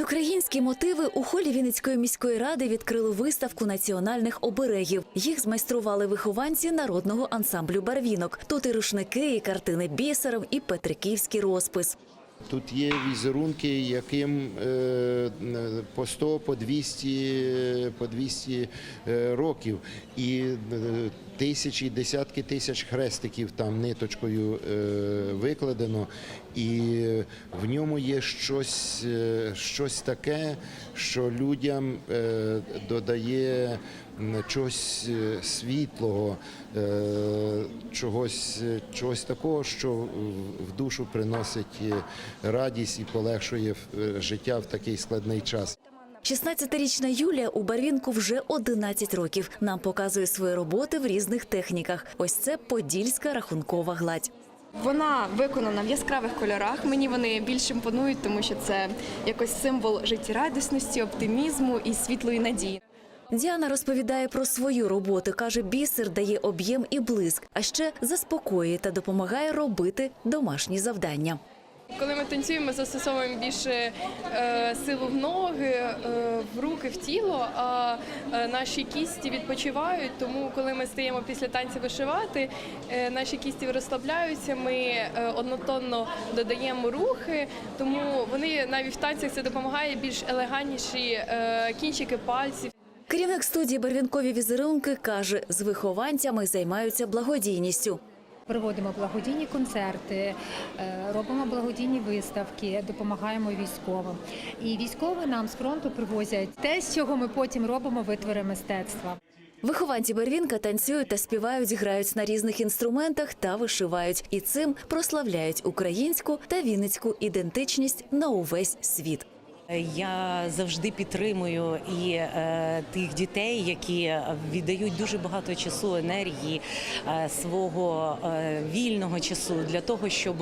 українські мотиви у холі Вінницької міської ради відкрили виставку національних оберегів. Їх змайстрували вихованці народного ансамблю барвінок. Тут і рушники, і картини бісером, і петриківський розпис. Тут є візерунки, яким е, по 100, по 200, по 200 е, років, і е, тисячі, десятки тисяч хрестиків там ниточкою е, викладено, і в ньому є щось, е, щось таке, що людям е, додає чогось світлого, чогось, чогось такого, що в- душу приносить радість і полегшує життя в такий складний час. 16-річна Юлія у барвінку вже 11 років. Нам показує свої роботи в різних техніках. Ось це подільська рахункова гладь. Вона виконана в яскравих кольорах. Мені вони більш імпонують, тому що це якось символ життєрадісності, оптимізму і світлої надії. Діана розповідає про свою роботу. каже, бісер дає об'єм і блиск, а ще заспокоює та допомагає робити домашні завдання. Коли ми танцюємо, ми застосовуємо більше е, силу в ноги, е, в руки, в тіло, а е, наші кісті відпочивають. Тому, коли ми стаємо після танцю вишивати, е, наші кісті розслабляються, ми е, однотонно додаємо рухи, тому вони навіть в танцях це допомагає більш елегантніші е, кінчики пальців. Керівник студії Барвінкові візерунки каже, з вихованцями займаються благодійністю. Проводимо благодійні концерти, е, робимо благодійні виставки, допомагаємо військовим. І військові нам з фронту привозять те, з чого ми потім робимо витвори мистецтва. Вихованці Барвінка танцюють та співають, грають на різних інструментах та вишивають. І цим прославляють українську та вінницьку ідентичність на увесь світ. Я завжди підтримую і е, тих дітей, які віддають дуже багато часу, енергії, е, свого е, вільного часу для того, щоб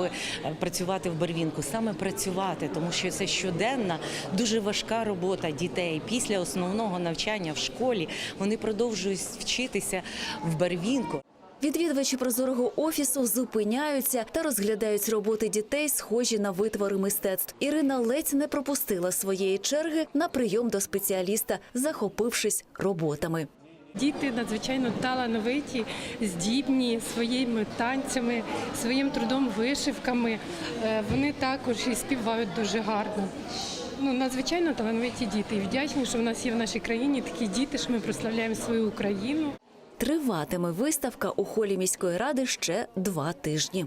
працювати в барвінку, саме працювати, тому що це щоденна, дуже важка робота дітей після основного навчання в школі. Вони продовжують вчитися в барвінку. Відвідувачі прозорого офісу зупиняються та розглядають роботи дітей, схожі на витвори мистецтв. Ірина ледь не пропустила своєї черги на прийом до спеціаліста, захопившись роботами. Діти надзвичайно талановиті, здібні своїми танцями, своїм трудом, вишивками. Е, Вони також і співають дуже гарно. Ну, надзвичайно талановиті діти. І вдячні, що в нас є в нашій країні такі діти, що ми прославляємо свою Україну. Триватиме виставка у холі міської ради ще два тижні.